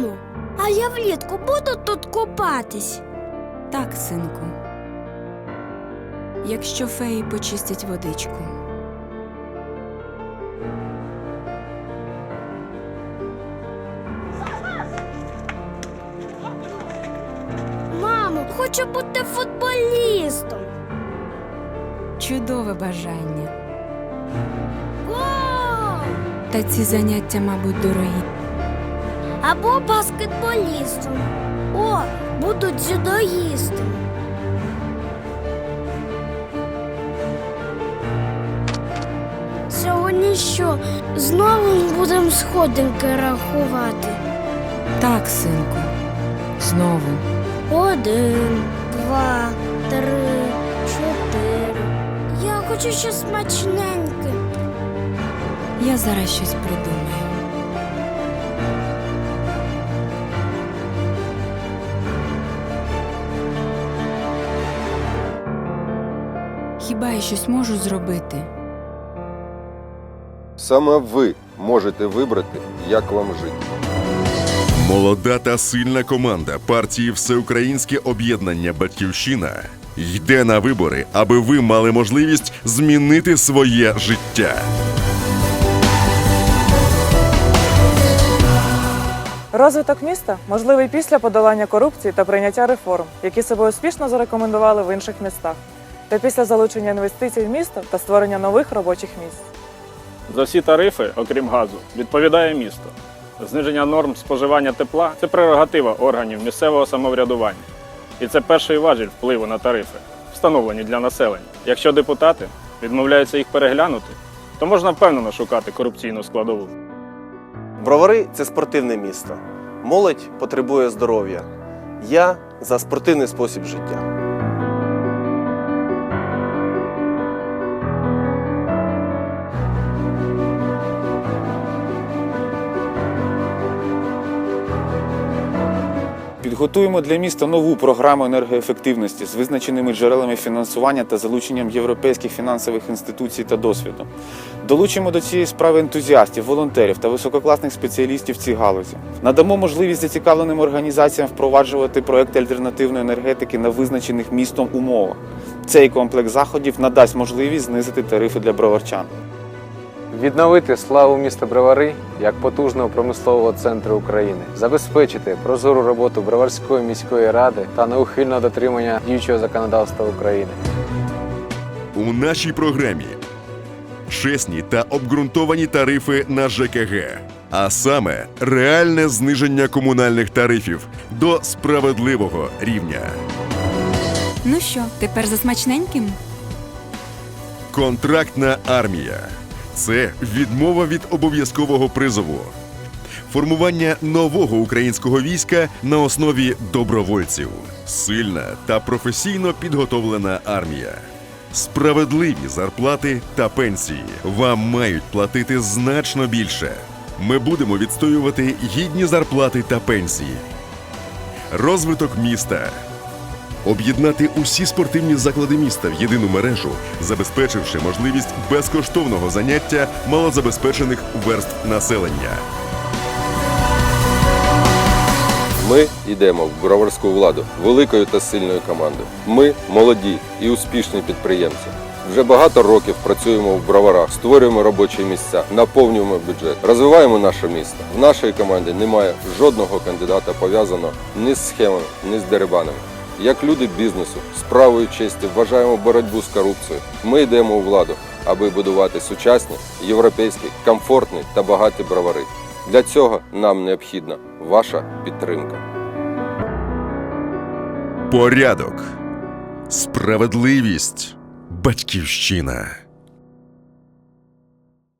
Мамо, а я влітку буду тут купатись. Так, синку. Якщо феї почистять водичку. Мамо, хочу бути футболістом. Чудове бажання. Гол! Та ці заняття, мабуть, дорогі. Або баскетболістом. О, буду дзюдоїстом. Сьогодні що, знову будемо сходинки рахувати? Так, синку. Знову. Один, два, три, чотири. Я хочу щось смачненьке. Я зараз щось придумаю. Хіба я щось можу зробити? Саме ви можете вибрати, як вам жити. Молода та сильна команда партії Всеукраїнське об'єднання Батьківщина йде на вибори, аби ви мали можливість змінити своє життя. Розвиток міста можливий після подолання корупції та прийняття реформ, які себе успішно зарекомендували в інших містах, та після залучення інвестицій в місто та створення нових робочих місць. За всі тарифи, окрім газу, відповідає місто. Зниження норм споживання тепла це прерогатива органів місцевого самоврядування. І це перший важіль впливу на тарифи, встановлені для населення. Якщо депутати відмовляються їх переглянути, то можна впевнено шукати корупційну складову. Бровари це спортивне місто. Молодь потребує здоров'я. Я за спортивний спосіб життя. Підготуємо для міста нову програму енергоефективності з визначеними джерелами фінансування та залученням європейських фінансових інституцій та досвіду. Долучимо до цієї справи ентузіастів, волонтерів та висококласних спеціалістів в цій галузі. Надамо можливість зацікавленим організаціям впроваджувати проекти альтернативної енергетики на визначених містом умовах. Цей комплекс заходів надасть можливість знизити тарифи для броварчан. Відновити славу міста Бровари як потужного промислового центру України, забезпечити прозору роботу Броварської міської ради та неухильне дотримання діючого законодавства України. У нашій програмі чесні та обґрунтовані тарифи на ЖКГ, а саме реальне зниження комунальних тарифів до справедливого рівня. Ну що, тепер за смачненьким? Контрактна армія це відмова від обов'язкового призову, формування нового українського війська на основі добровольців, сильна та професійно підготовлена армія. Справедливі зарплати та пенсії вам мають платити значно більше. Ми будемо відстоювати гідні зарплати та пенсії. Розвиток міста. Об'єднати усі спортивні заклади міста в єдину мережу, забезпечивши можливість безкоштовного заняття малозабезпечених верств населення. Ми йдемо в броварську владу великою та сильною командою. Ми молоді і успішні підприємці. Вже багато років працюємо в броварах, створюємо робочі місця, наповнюємо бюджет, розвиваємо наше місто. В нашій команді немає жодного кандидата пов'язаного ні з схемами, ні з дерибанами. Як люди бізнесу, справою честі вважаємо боротьбу з корупцією. Ми йдемо у владу, аби будувати сучасні, європейські, комфортні та багаті бровари. Для цього нам необхідна ваша підтримка. Порядок, справедливість, батьківщина.